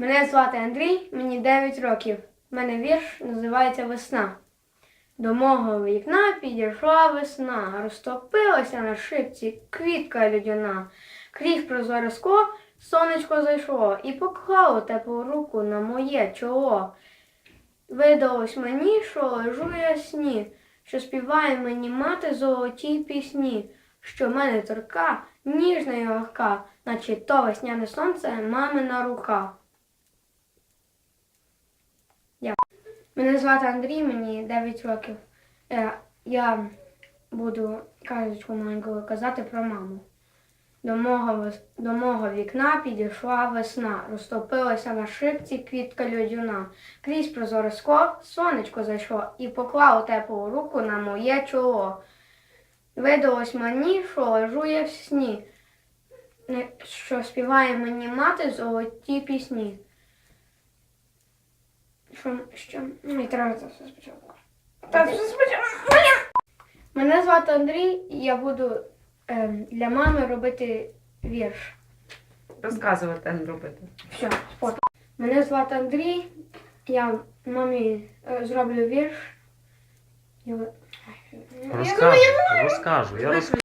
Мене звати Андрій, мені 9 років. У мене вірш називається Весна. До мого вікна підійшла весна, розтопилася на шипці квітка людяна. Крізь прозоре скло сонечко зайшло і поклало теплу руку на моє чоло. Видалось мені, що лежу я сні, що співає мені мати золоті пісні, що мене торка ніжна і легка, наче то весняне сонце мамина рука. Мене звати Андрій, мені 9 років. Е, Я буду казочку маленьку казати про маму. До мого, до мого вікна підійшла весна, розтопилася на шипці квітка людюна. Крізь прозоре скло сонечко зайшло і поклало теплу руку на моє чоло. Видалось мені, що лежу я в сні, що співає мені мати золоті пісні. Що, що? Мені треба це все спочатку. Та все спочатку. Мене звати Андрій, і я буду ем, для мами робити вірш. Розказувати, а не робити. Все, спорт. Мене звати Андрій, я мамі е, зроблю вірш. Я... Розкажу, розкажу. Я роз...